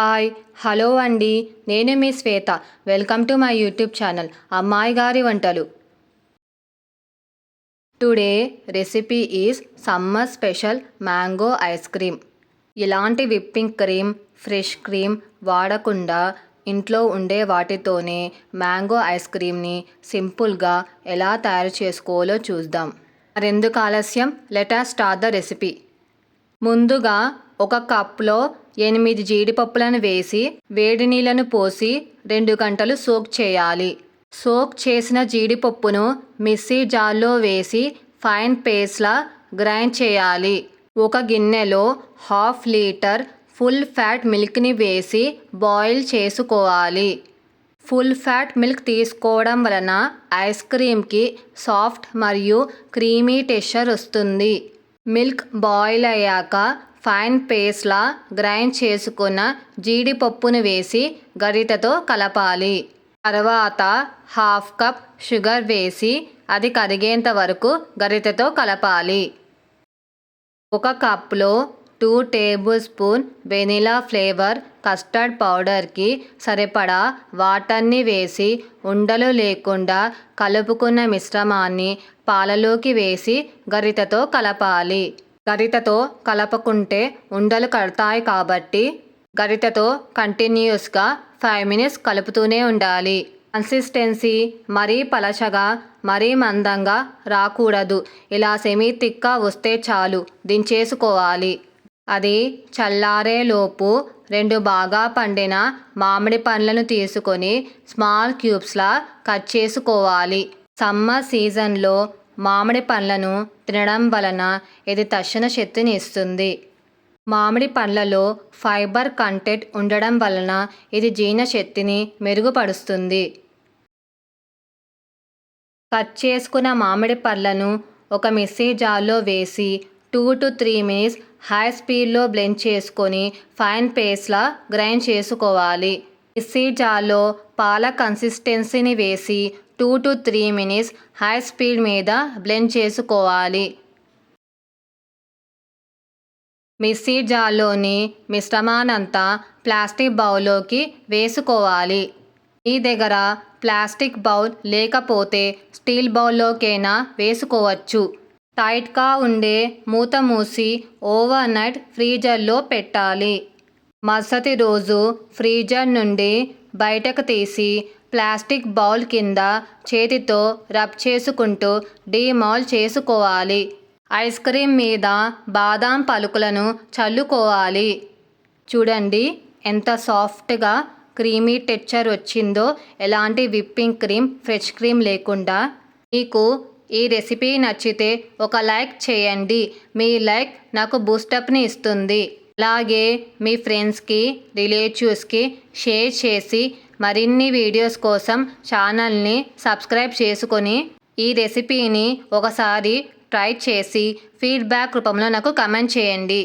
Hi hello అండి. నేను మీ Shweta. Welcome to my YouTube channel అమ్మాయి గారి వంటలు. Today recipe is summer special mango ice cream. ఇలాంటి విప్పింగ్ క్రీమ్ ఫ్రెష్ క్రీమ్ వాడకుండా ఇంట్లో ఉండే వాటితోనే మ్యాంగో ఐస్ క్రీమ్ని సింపుల్గా ఎలా తయారు చేసుకోవాలో చూద్దాం. మరెందుకు ఆలస్యం? Let's start the recipe. ముందుగా ఒక కప్లో ఎనిమిది జీడిపప్పులను వేసి వేడి నీళ్ళను పోసి రెండు గంటలు సోక్ చేయాలి. సోక్ చేసిన జీడిపప్పును మిక్సీ జార్లో వేసి ఫైన్ పేస్ట్లా గ్రైండ్ చేయాలి. ఒక గిన్నెలో హాఫ్ లీటర్ ఫుల్ ఫ్యాట్ మిల్క్ని వేసి బాయిల్ చేసుకోవాలి. ఫుల్ ఫ్యాట్ మిల్క్ తీసుకోవడం వలన ఐస్ క్రీమ్కి సాఫ్ట్ మరియు క్రీమీ టెక్స్చర్ వస్తుంది. మిల్క్ బాయిల్ అయ్యాక ఫైన్ పేస్ట్లా గ్రైండ్ చేసుకున్న జీడిపప్పును వేసి గరిటతో కలపాలి. తర్వాత హాఫ్ కప్ షుగర్ వేసి అది కరిగేంత వరకు గరిటతో కలపాలి. ఒక కప్లో two tablespoon vanilla flavour custard పౌడర్కి సరిపడా వాటర్ని వేసి ఉండలు లేకుండా కలుపుకున్న మిశ్రమాన్ని పాలలోకి వేసి గరితతో కలపాలి. గరిటతో కలపకుంటే ఉండలు కడతాయి కాబట్టి గరిటతో కంటిన్యూస్గా ఫైవ్ మినిట్స్ కలుపుతూనే ఉండాలి. కన్సిస్టెన్సీ మరీ పలచగా మరీ మందంగా రాకూడదు. ఇలా సెమీ తిక్కా వస్తే చాలు. దించేసుకోవాలి. అది చల్లారేలోపు రెండు బాగా పండిన మామిడి పండ్లను తీసుకొని స్మాల్ క్యూబ్స్లా కట్ చేసుకోవాలి. సమ్మర్ సీజన్లో మామిడి పండ్లను తినడం వలన ఇది తక్షణ శక్తిని ఇస్తుంది. మామిడి పండ్లలో ఫైబర్ కంటెంట్ ఉండడం వలన ఇది జీర్ణశక్తిని మెరుగుపరుస్తుంది. కట్ చేసుకున్న మామిడి పళ్ళను ఒక మిక్సీ జార్లో వేసి two to three minutes high స్పీడ్లో బ్లెండ్ చేసుకొని ఫైన్ పేస్ట్లా గ్రైండ్ చేసుకోవాలి. మిక్సీ జార్లో పాల కన్సిస్టెన్సీని వేసి two to three minutes high speed మీద బ్లెండ్ చేసుకోవాలి. మిక్సీ జార్లోని మిశ్రమానంతా ప్లాస్టిక్ బౌల్లోకి వేసుకోవాలి. మీ దగ్గర ప్లాస్టిక్ బౌల్ లేకపోతే స్టీల్ బౌల్లోకైనా వేసుకోవచ్చు. టైట్గా ఉండే మూత మూసి ఓవర్ నైట్ ఫ్రీజర్లో పెట్టాలి. మరుసటి రోజు ఫ్రీజర్ నుండి బయటకు తీసి ప్లాస్టిక్ బౌల్ కింద చేతితో రబ్ చేసుకుంటూ డీమాల్ చేసుకోవాలి. ఐస్ క్రీమ్ మీద బాదాం పలుకులను చల్లుకోవాలి. చూడండి ఎంత సాఫ్ట్గా క్రీమీ టెక్చర్ వచ్చిందో ఎలాంటి విప్పింగ్ క్రీమ్ ఫ్రెష్ క్రీమ్ లేకుండా. మీకు ఈ రెసిపీ నచ్చితే ఒక లైక్ చేయండి. మీ లైక్ నాకు బూస్టప్ని ఇస్తుంది. అలాగే మీ ఫ్రెండ్స్కి రిలేటివ్స్కి షేర్ చేసి మరిన్ని వీడియోస్ కోసం ఛానల్ని సబ్స్క్రైబ్ చేసుకొని ఈ రెసిపీని ఒకసారి ట్రై చేసి ఫీడ్బ్యాక్ రూపంలో నాకు కమెంట్ చేయండి.